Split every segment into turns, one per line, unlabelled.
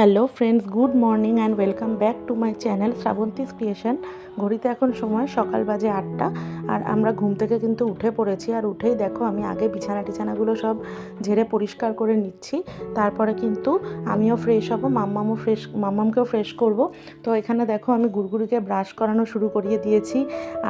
Hello friends, good morning and welcome back to my channel Shrabanti's creation. ঘড়িতে এখন সময় সকাল বাজে আটটা। আর আমরা ঘুম থেকে কিন্তু উঠে পড়েছি। আর উঠেই দেখো আমি আগে বিছানা টিছানাগুলো সব ঝেড়ে পরিষ্কার করে নিচ্ছি। তারপরে কিন্তু আমিও ফ্রেশ হব, মাম্মামও ফ্রেশ মাম্মামকেও ফ্রেশ করব। তো এখানে দেখো আমি গুড়গুড়িকে ব্রাশ করানো শুরু করিয়ে দিয়েছি।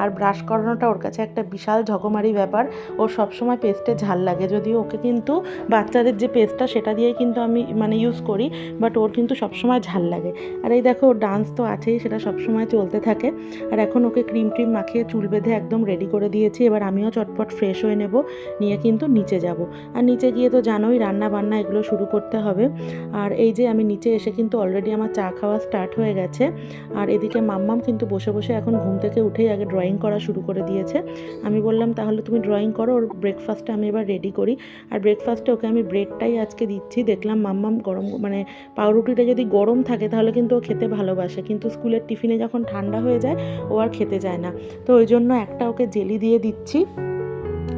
আর ব্রাশ করানোটা ওর কাছে একটা বিশাল ঝকমারি ব্যাপার। ওর সবসময় পেস্টে ঝাল লাগে। যদিও ওকে কিন্তু বাচ্চাদের যে পেস্টটা সেটা দিয়েই কিন্তু আমি মানে ইউজ করি বাট ওর কিন্তু সবসময় ঝাল লাগে। আর এই দেখো ওর ডান্স তো আছেই, সেটা সবসময় চলতে থাকে। আর এখন ওকে ক্রিম ট্রিম মাখিয়ে চুল বেঁধে একদম রেডি করে দিয়েছি, এবার আমিও চটপট ফ্রেশ হয়ে নেব, নিয়ে কিন্তু নিচে যাব। আর নিচে গিয়ে তো জানোই রান্না বান্না এগুলো শুরু করতে হবে। আর এই যে আমি নিচে এসে কিন্তু অলরেডি আমার চা খাওয়া স্টার্ট হয়ে গেছে। আর এদিকে মাম্মাম কিন্তু বসে বসে এখন ঘুম থেকে উঠেই আগে ড্রয়িং করা শুরু করে দিয়েছে। আমি বললাম, তাহলে তুমি ড্রয়িং করো, ওর ব্রেকফাস্টটা আমি এবার রেডি করি। আর ব্রেকফাস্টে ওকে আমি ব্রেডটাই আজকে দিচ্ছি। দেখলাম মাম্মাম গরম মানে পাউরুটিটা যদি গরম থাকে, তাহলে কিন্তু ও খেতে ভালোবাসে। কিন্তু স্কুলের টিফিনে যখন ঠান্ডা হয়ে যায়, ও আর খেতে যায় না। তো ওই জন্য একটা ওকে জেলি দিয়ে দিচ্ছি।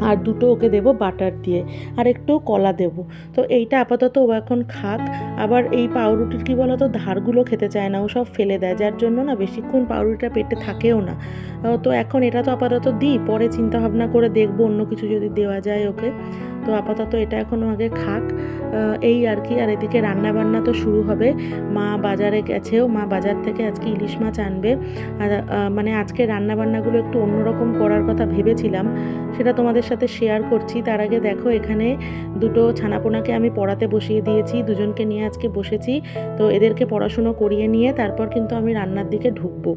আর দুটো ওকে দেব বাটার দিয়ে। আর একটু কলা দেব। তো এইটা আপাতত ও এখন খাক। আবার এই পাউরুটির কী বলতো, ধারগুলো খেতে চায় না। ও সব ফেলে দেয়। যার জন্য না বেশিক্ষণ পাউরুটিটা পেটে থাকেও না। তো এখন এটা তো আপাতত দিই। পরে চিন্তা ভাবনা করে দেখব অন্য কিছু যদি দেওয়া যায় ওকে। তো আপাতত এটা এখনও আগে খাক। এই আর কি। আর এদিকে রান্না বান্না তো শুরু হবে। মা বাজারে গেছেও, মা বাজার থেকে আজকে ইলিশ মাছ আনবে। আর মানে আজকে রান্না বান্নাগুলো একটু অন্যরকম করার কথা ভেবেছিলাম। সেটা তোমাদের সাথে শেয়ার করছি। তার আগে দেখো, এখানে দুটো ছানাপোনাকে আমি পড়াতে বসিয়ে দিয়েছি। দুজনকে নিয়ে আজকে বসেছি। তো এদেরকে পড়াশুনো করিয়ে নিয়ে তারপর কিন্তু আমি রান্নার দিকে ঢুকবো।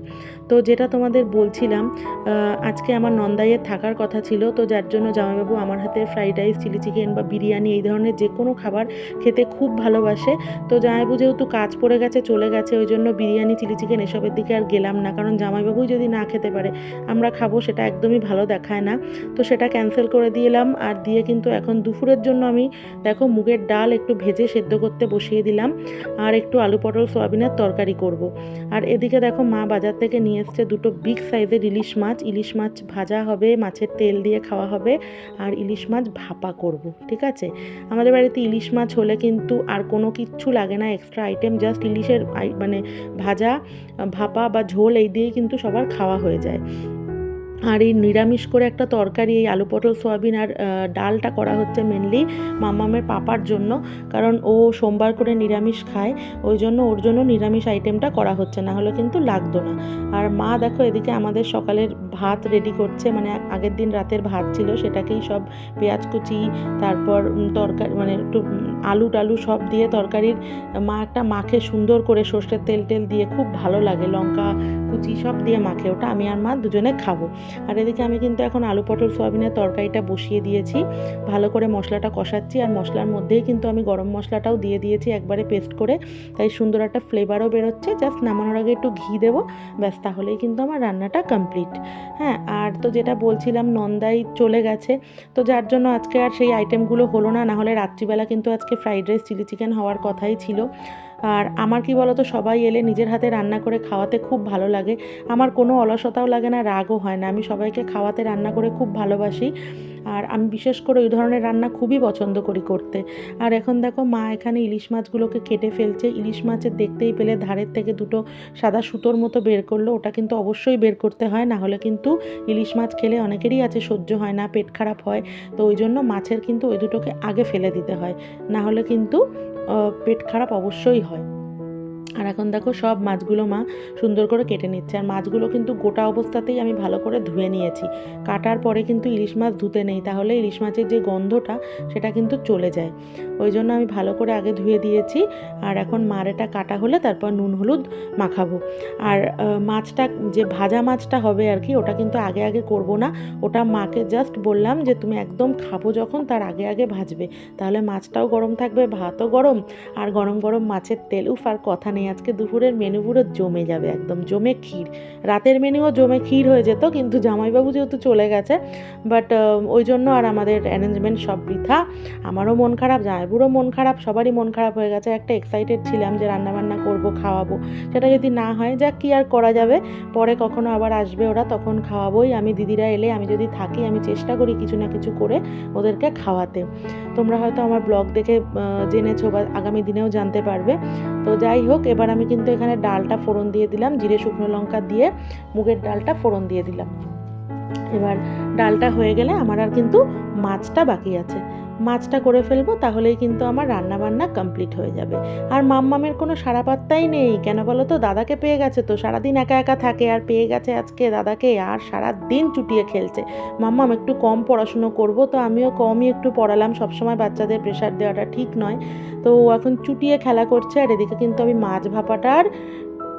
তো যেটা তোমাদের বলছিলাম আজকে আমার নন্দাইয়ের থাকার কথা ছিল। তো যার জন্য জামাইবাবু আমার হাতে ফ্রাইড রাইস চিলি চিকেন বা বিরিয়ানি এই ধরনের যে কোনো খাবার খেতে খুব ভালোবাসে। তো জামাইবাবু যেহেতু কাজ পড়ে গেছে, চলে গেছে, ওই জন্য বিরিয়ানি, চিলি চিকেন এসবের দিকে আর গেলাম না। কারণ জামাইবাবুই যদি না খেতে পারে, আমরা খাব, সেটা একদমই ভালো দেখায় না। তো সেটা ক্যান্সেল করে দিলাম আর দিয়ে কিন্তু এখন দুপুরের জন্য আমি দেখো মুগের ডাল একটু ভেজে সেদ্ধ করতে বসিয়ে দিলাম আর একটু আলু পটল, সোয়াবিনের তরকারি করব। আর এদিকে দেখো মা বাজার থেকে নিয়ে এসছে দুটো বিগ সাইজের ইলিশ মাছ। ইলিশ মাছ ভাজা হবে, মাছের তেল দিয়ে খাওয়া হবে। আর ইলিশ মাছ ভাপা করব, ঠিক আছে? আমাদের বাড়িতে ইলিশ মাছ হলে কিন্তু আর কোনো কিচ্ছু লাগে না এক্সট্রা আইটেম জাস্ট ইলিশের মানে ভাজা, ভাপা বা ঝোল এই দিয়েই কিন্তু সবার খাওয়া হয়ে যায়। আর এই নিরামিষ করে একটা তরকারি, এই আলু পটল, সোয়াবিন আর ডালটা করা হচ্ছে মেনলি মামামের পাপার জন্য। কারণ ও সোমবার করে নিরামিষ খায়, ওই জন্য ওর জন্য নিরামিষ আইটেমটা করা হচ্ছে, না হলে কিন্তু লাগতো না। আর মা দেখো এদিকে আমাদের সকালের ভাত রেডি করছে মানে আগের দিন রাতের ভাত ছিল, সেটাকেই সব পেঁয়াজ কুচি, তারপর তরকারি মানে একটু আলু টালু সব দিয়ে তরকারির, মা একটা মাখে সুন্দর করে সর্ষের তেল টেল দিয়ে খুব ভালো লাগে, লঙ্কা কুচি সব দিয়ে মাখে ওটা, আমি আর মা দুজনে খাব। আর এদিকে আমি কিন্তু এখন আলু পটল সোয়াবিনের তরকারিটা বসিয়ে দিয়েছি, ভালো করে মশলাটা কষাচ্ছি, আর মশলার মধ্যেই কিন্তু আমি গরম মশলাটাও দিয়ে দিয়েছি একবারে পেস্ট করে, তাই সুন্দর একটা ফ্লেভারও বেরোচ্ছে, জাস্ট নামানোর আগে একটু ঘি দেবো, ব্যাস তাহলেই কিন্তু আমার রান্নাটা কমপ্লিট। হ্যাঁ আর তো যেটা বলছিলাম, নন্দাই চলে গেছে, তো যার জন্য আজকে আর সেই আইটেমগুলো হলো না না হলে রাত্রিবেলা কিন্তু আজকে ফ্রাইড রাইস চিলি চিকেন হওয়ার কথাই ছিল। আর আমার কি বলতো, সবাই এলে নিজের হাতে রান্না করে খাওয়াতে খুব ভালো লাগে। আমার কোনো অলসতাও লাগে না, রাগও হয় না। আমি সবাইকে খাওয়াতে, রান্না করে খুব ভালোবাসি। আর আমি বিশেষ করে ওই ধরনের রান্না খুবই পছন্দ করি করতে। আর এখন দেখো, মা এখানে ইলিশ মাছগুলোকে কেটে ফেলছে। ইলিশ মাছের দেখতেই পেলে ধারের থেকে দুটো সাদা সুতোর মতো বের করল। ওটা কিন্তু অবশ্যই বের করতে হয়, না হলে কিন্তু ইলিশ মাছ খেলে অনেকেরই আছে সহ্য হয় না, পেট খারাপ হয়। তো ওই জন্য মাছের কিন্তু ওই দুটোকে আগে ফেলে দিতে হয়। না হলে কিন্তু পেট খারাপ অবশ্যই হয়। আর এখন দেখো সব মাছগুলো মা সুন্দর করে কেটে নিচ্ছে। আর মাছগুলো কিন্তু গোটা অবস্থাতেই আমি ভালো করে ধুয়ে নিয়েছি। কাটার পরে কিন্তু ইলিশ মাছ ধুতে নেই, তাহলে ইলিশ মাছের যে গন্ধটা সেটা কিন্তু চলে যায়। ওই জন্য আমি ভালো করে আগে ধুয়ে দিয়েছি, আর এখন মার এটা কাটা হলে তারপর নুন হলুদ মাখাবো। আর মাছটা যে ভাজা মাছটা হবে আর কি, ওটা কিন্তু আগে আগে করব না। ওটা মাকে জাস্ট বললাম যে, তুমি একদম খাব যখন, তার আগে আগে ভাজবে। তাহলে মাছটাও গরম থাকবে, ভাতও গরম। আর গরম গরম মাছের তেল, উফ, আর কথা নেই। আজকে দুপুরের মেনু পুরো জমে যাবে একদম, জমে ক্ষীর। রাতের মেনুও জমে ক্ষীর হয়ে যেত, কিন্তু জামাইবাবু যেহেতু চলে গেছে বাট ওই জন্য আর আমাদের অ্যারেঞ্জমেন্ট সব বৃথা। আমারও মন খারাপ জামাইবুরও মন খারাপ, সবারই মন খারাপ হয়ে গেছে। একটা এক্সাইটেড ছিলাম যে রান্নাবান্না করব, খাওয়াবো। সেটা যদি না হয়, যাক, কি আর করা যাবে? পরে কখনো আবার আসবে ওরা, তখন খাওয়াবোই। আমি দিদিরা এলে আমি যদি থাকি, আমি চেষ্টা করি কিছু না কিছু করে ওদেরকে খাওয়াতে। তোমরা হয়তো আমার ব্লগ দেখে জেনেছো বা আগামী দিনেও জানতে পারবে। তো যাই হোক, এবার আমি কিন্তু এখানে ডালটা ফোড়ন দিয়ে দিলাম, জিরে শুকনো লঙ্কা দিয়ে মুগের ডালটা ফোড়ন দিয়ে দিলাম। এবার ডালটা হয়ে গেলে আমার আর কিন্তু মাছটা বাকি আছে। মাছটা করে ফেলব, তাহলেই কিন্তু আমার রান্না বান্না কমপ্লিট হয়ে যাবে। আর মাম্মামের কোনো সারা পাত্তাই নেই, কেন বলো তো? দাদাকে পেয়ে গেছে তো, সারাদিন একা একা থাকে, আর পেয়ে গেছে আজকে দাদাকে, আর সারা দিন চুটিয়ে খেলছে। মাম্মাম একটু কম পড়াশুনো করব তো, আমিও কমই একটু পড়ালাম, সবসময় বাচ্চাদের প্রেশার দেওয়াটা ঠিক নয়। তো ও এখন চুটিয়ে খেলা করছে, আর এদিকে কিন্তু আমি মাছ ভাপাটার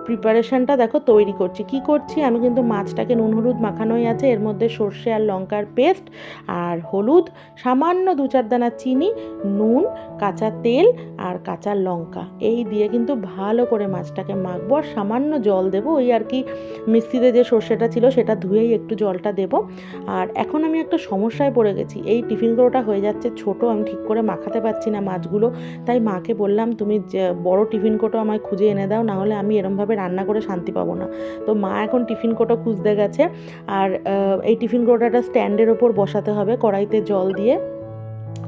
প্রিপারেশনটা দেখো তৈরি করছি। কি করছি? আমি কিন্তু মাছটাকে নুন, হলুদ মাখানোই আছে। এর মধ্যে সর্ষে আর লঙ্কার পেস্ট আর হলুদ, সামান্য দু চার দানা চিনি, নুন, কাঁচা তেল আর কাঁচা লঙ্কা। এই দিয়ে কিন্তু ভালো করে মাছটাকে মাখবো আর সামান্য জল দেবো। ওই আর কি মিক্সিতে যে সর্ষেটা ছিল সেটা ধুয়েই একটু জলটা দেবো। আর এখন আমি একটা সমস্যায় পড়ে গেছি। এই টিফিন কৌটোটা হয়ে যাচ্ছে ছোট, আমি ঠিক করে মাখাতে পারছি না মাছগুলো। তাই মাকে বললাম, তুমি বড় টিফিন কোটো আমায় খুঁজে এনে দাও, নাহলে আমি এরমভাবে রান্না করে শান্তি পাবো না। তো মা এখন টিফিন কোটা খুঁজতে গেছে। আর এই টিফিন কোটাটা স্ট্যান্ডের ওপর বসাতে হবে কড়াইতে জল দিয়ে।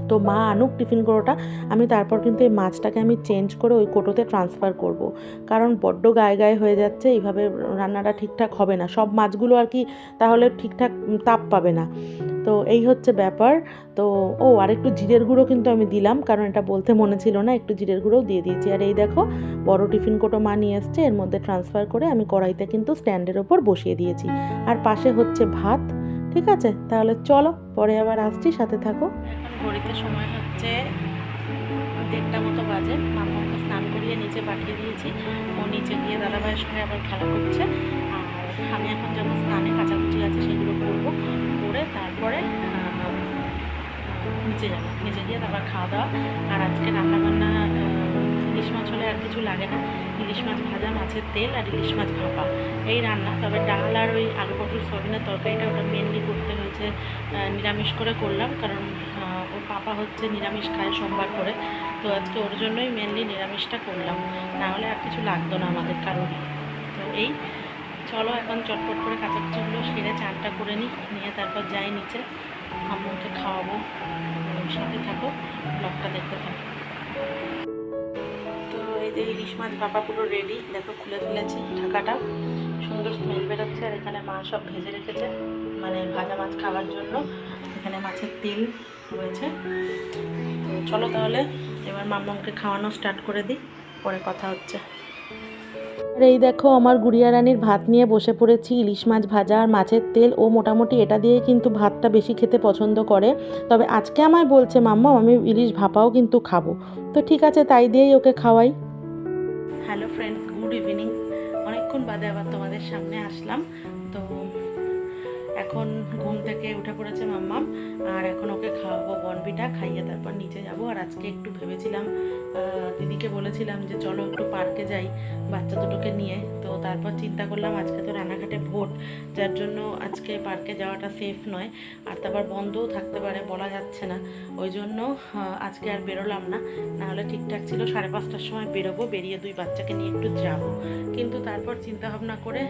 তো মা আনুক টিফিন কোটোটা আমি তারপর কিন্তু এই মাছটাকে আমি চেঞ্জ করে ওই কোটোতে ট্রান্সফার করব। কারণ বড্ড গায়ে গায়ে হয়ে যাচ্ছে, এইভাবে রান্নাটা ঠিকঠাক হবে না। সব মাছগুলো আর কি তাহলে ঠিকঠাক তাপ পাবে না। তো এই হচ্ছে ব্যাপার। তো ও, আর একটু জিরের গুঁড়ো কিন্তু আমি দিলাম, কারণ এটা বলতে মনে ছিল না, একটু জিরের গুঁড়োও দিয়ে দিয়েছি। আর এই দেখো, বড় টিফিন কোটো মা নিয়ে এসছে, এর মধ্যে ট্রান্সফার করে আমি কড়াইতে কিন্তু স্ট্যান্ডের ওপর বসিয়ে দিয়েছি। আর পাশে হচ্ছে ভাত। ঠিক আছে? তাহলে চলো, পরে আবার আসছি, সাথে থাকো। এখন ঘড়িতে সময় হচ্ছে দেড়টা মতো বাজে। মামাকে স্নান করিয়ে নিচে পাঠিয়ে দিয়েছি। ও নিচে গিয়ে দাদাভাইয়ের সঙ্গে আবার খেলা করছে। আর আমি এখন যেমন স্নানে, কাচাকুচি আছে সেগুলো করব, করে তারপরে নিচে যাব। নিচে গিয়ে তারপর খাওয়া দাওয়া। আর আজকে রান্নাবান্না ইলিশ মাছ হলে আর কিছু লাগে না। ইলিশ মাছ ভাজা, মাছের তেল আর ইলিশ মাছ ভাপা। এই রান্না, তবে ডাল আর ওই আলু পটল সবিনের তরকারিটা ওটা মেনলি করতে হয়েছে নিরামিষ করে করলাম, কারণ ওর পাপা হচ্ছে নিরামিষ খায় সোমবার করে, তো আজকে ওর জন্যই মেনলি নিরামিষটা করলাম। না হলে আর কিছু লাগতো না আমাদের কারোরই। তো এই, চলো এখন চটপট করে কাঁচা কাঁচাকুচিগুলো সেরে চানটা করে নিই, নিয়ে তারপর যাই নিচে। আম্মুকে খাওয়াবো। সাথে থাকো, ব্লগটা দেখতে থাকো। মাছ ভাপা পুরো রেডি দেখো খুলে ফেলেছি ঢাকাটা। সুন্দর স্মেল বেরোচ্ছে আর এখানে মা সব ভেজে রেখেছে মানে ভাজা মাছ খাওয়ার জন্য। এখানে মাছের তেল রয়েছে। চলো তাহলে, এবার মাম্মামকে খাওয়ানো স্টার্ট করে দিই, পরে কথা হচ্ছে। এই দেখো আমার গুড়িয়া রানীর ভাত নিয়ে বসে পড়েছি, ইলিশ মাছ ভাজা আর মাছের তেল। ও মোটামুটি এটা দিয়ে কিন্তু ভাতটা বেশি খেতে পছন্দ করে। তবে আজকে আমায় বলছে, মাম্মা, আমি ইলিশ ভাপাও কিন্তু খাব। তো ঠিক আছে, তাই দিয়েই ওকে খাওয়াই। হ্যালো ফ্রেন্ডস গুড ইভিনিং অনেকক্ষণ বাদে আবার তোমাদের সামনে আসলাম। তো এখন ঘুম থেকে উঠে পড়েছে মাম্মাম, আর এখন ওকে খাওয়াবো বনবিটা, খাইয়ে তারপর নিচে যাব। আর আজকে একটু ভেবেছিলাম দিদিকে বলেছিলাম যে চলো একটু পার্কে যাই, বাচ্চা দুটোকে নিয়ে। তো তারপর চিন্তা করলাম আজকে তো রানাঘাটে ভোট, যার জন্য আজকে পার্কে যাওয়াটা সেফ নয়। আর তারপর বন্ধও থাকতে পারে, বলা যাচ্ছে না। ওই জন্য আজকে আর বেরোলাম না। নাহলে ঠিকঠাক ছিল, সাড়ে পাঁচটার সময় বেরোবো, বেরিয়ে দুই বাচ্চাকে নিয়ে একটু যাব। কিন্তু তারপর চিন্তা ভাবনা করে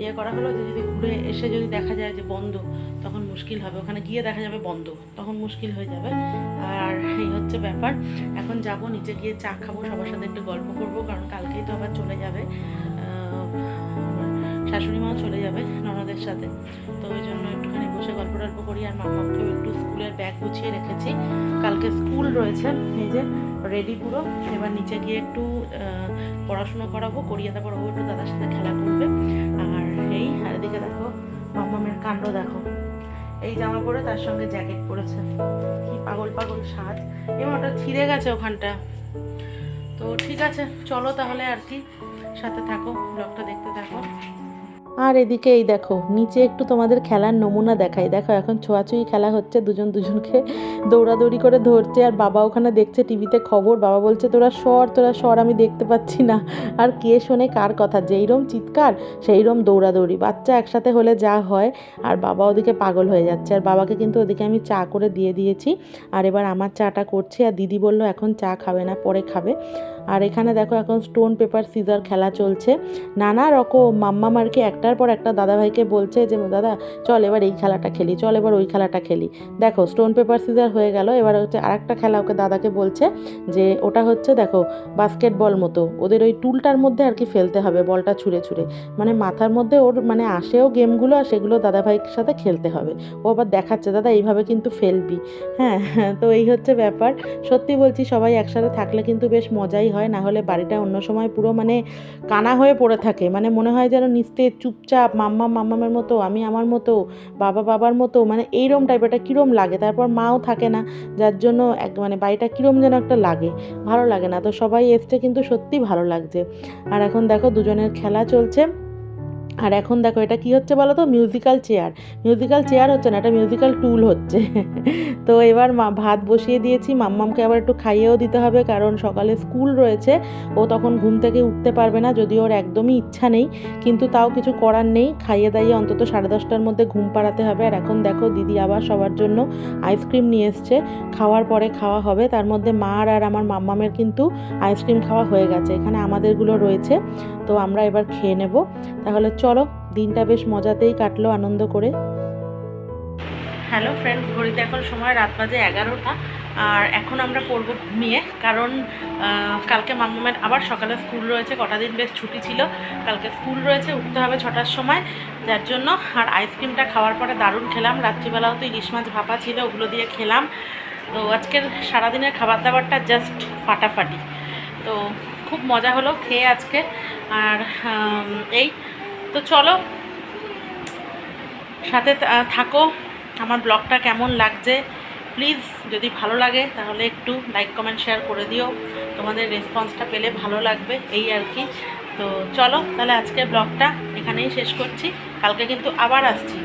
ইয়ে করা হলো যে যদি ঘুরে এসে যদি দেখা যায় যে বন্ধ, তখন মুশকিল হবে। ওখানে গিয়ে দেখা যাবে বন্ধ, তখন মুশকিল হয়ে যাবে। আর এই হচ্ছে ব্যাপার। এখন যাব, নিচে গিয়ে চা খাব, সবার সাথে একটু গল্প করব, কারণ কালকেই তো আবার চলে যাবে। শাশুড়ি মাও চলে যাবে ননদের সাথে। তো ওই জন্য একটুখানি বসে গল্প টল্প করি আর মামাকেও একটু স্কুলের ব্যাগ গুছিয়ে রেখেছি। কালকে স্কুল রয়েছে, এই যে রেডি পুরো। এবার নিচে গিয়ে একটু পড়াশুনো করাবো, করিয়ে তারপর ও একটু দাদার সাথে খেলা করবে। আর এই, আর এদিকে দেখো মামামের কাণ্ড দেখো। এই জামা পরে তার সঙ্গে জ্যাকেট পরেছে। কি পাগল পাগল সাজ। এবং ওটা ছিঁড়ে গেছে ওখানটা। তো ঠিক আছে, চলো তাহলে আর কি। সাথে থাকো ব্লগটা দেখতে থাকো। আর এদিকে এই দেখো, নিচে একটু তোমাদের খেলার নমুনা দেখাই। দেখো, এখন ছোঁয়াছুঁই খেলা হচ্ছে, দুজন দুজনকে দৌড়াদৌড়ি করে ধরছে, আর বাবা ওখানে দেখছে টিভিতে খবর। বাবা বলছে, তোরা সর তোরা সর, আমি দেখতে পাচ্ছি না। আর কে শোনে কার কথা? যেইরম চিৎকার, সেইরম দৌড়াদৌড়ি। বাচ্চা একসাথে হলে যা হয়, আর বাবা ওদিকে পাগল হয়ে যাচ্ছে। আর বাবাকে কিন্তু ওদিকে আমি চা করে দিয়ে দিয়েছি। আর এবার আমার চাটা করছি, আর দিদি বলল, এখন চা খাবে না, পরে খাবে। আর এখানে দেখো এখন স্টোন পেপার সিজার খেলা চলছে। নানা রকম মাম্মা মারকে একটার পর একটা দাদাভাইকে বলছে যে, দাদা, চল এবার এই খেলাটা খেলি, চল এবার ওই খেলাটা খেলি। দেখো স্টোন পেপার সিজার হয়ে গেল, এবার হচ্ছে আরেকটা খেলা ওকে দাদাকে বলছে যে, ওটা হচ্ছে দেখো বাস্কেটবল মতো, ওদের ওই টুলটার মধ্যে আর কি ফেলতে হবে বলটা ছুঁড়ে ছুঁড়ে। মানে মাথার মধ্যে ওর মানে আসেও গেমগুলো আর সেগুলো দাদাভাইয়ের সাথে খেলতে হবে। ও আবার দেখাচ্ছে, দাদা, এইভাবে কিন্তু ফেলবি। হ্যাঁ তো এই হচ্ছে ব্যাপার। সত্যি বলছি, সবাই একসাথে থাকলে কিন্তু বেশ মজাই হয়। না হলে বাড়িটা অন্য সময় পুরো মানে কানা হয়ে পড়ে থাকে। মানে মনে হয় যেন নিস্তেজ, চুপচাপ, মাম্মা, মাম্মামের মতো, আমি আমার মতো, বাবা, বাবার মতো মানে এইরম টাইপ একটা কীরম লাগে? তারপর মাও থাকে না, যার জন্য এক মানে বাড়িটা কীরম যেন একটা লাগে, ভালো লাগে না। তো সবাই এসছে কিন্তু সত্যি ভালো লাগছে। আর এখন দেখো দুজনের খেলা চলছে। আর এখন দেখো, এটা কি হচ্ছে বলো তো? মিউজিক্যাল চেয়ার মিউজিক্যাল চেয়ার হচ্ছে না, এটা মিউজিক্যাল টুল হচ্ছে। তো এবার মা, ভাত বসিয়ে দিয়েছি, মাম্মামকে আবার একটু খাইয়েও দিতে হবে, কারণ সকালে স্কুল রয়েছে, ও তখন ঘুম থেকে উঠতে পারবে না, যদি ওর একদমই ইচ্ছা নেই, কিন্তু তাও কিছু করার নেই, খাইয়ে দাইয়ে অন্তত সাড়ে দশটার মধ্যে ঘুম পাড়াতে হবে। আর এখন দেখো, দিদি আবার সবার জন্য আইসক্রিম নিয়ে এসছে, খাওয়ার পরে খাওয়া হবে, তার মধ্যে মার আর আমার মাম্মামের কিন্তু আইসক্রিম খাওয়া হয়ে গেছে, এখানে আমাদেরগুলো রয়েছে, তো আমরা এবার খেয়ে নেব। তাহলে চলো দিনটা বেশ মজাতেই কাটলো আনন্দ করে। হ্যালো ফ্রেন্ডস ঘড়িতে এখন সময় রাত বাজে এগারোটা, আর এখন আমরা পড়ব ঘুমিয়ে, কারণ কালকে মাম্মামের আবার সকালে স্কুল রয়েছে, কটা দিন বেশ ছুটি ছিল। কালকে স্কুল রয়েছে, উঠতে হবে ছটার সময়, যার জন্য, আর আইসক্রিমটা খাওয়ার পরে দারুণ খেলাম। রাত্রিবেলাও তো ইলিশ মাছ ভাপা ছিল, ওগুলো দিয়ে খেলাম। তো আজকের সারাদিনের খাবার দাবারটা জাস্ট ফাটাফাটি। তো খুব মজা হলো খেয়ে আজকে, আর এই তো চলো, সাথে থাকো। আমার ব্লগটা কেমন লাগছে? প্লিজ যদি ভালো লাগে, তাহলে একটু লাইক কমেন্ট শেয়ার করে দিও। তোমাদের রেসপন্সটা পেলে ভালো লাগবে, এই আর কি। তো চলো, তাহলে আজকের ব্লগটা এখানেই শেষ করছি। কালকে কিন্তু আবার আসছি।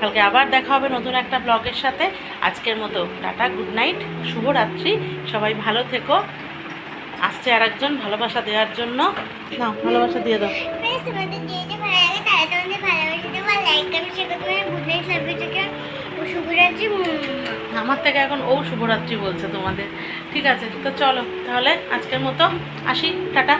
কালকে আবার দেখা হবে নতুন একটা ব্লগের সাথে। আজকের মতো টাটা গুড নাইট শুভরাত্রি। সবাই ভালো থেকো। আসছে আর একজন ভালোবাসা দেওয়ার জন্য। না ভালোবাসা দিয়ে দাও।
থেকে
আমার থেকে এখন ও শুভরাত্রি বলছে তোমাদের। ঠিক আছে, তো চলো তাহলে আজকের মতো আসি, টাটা।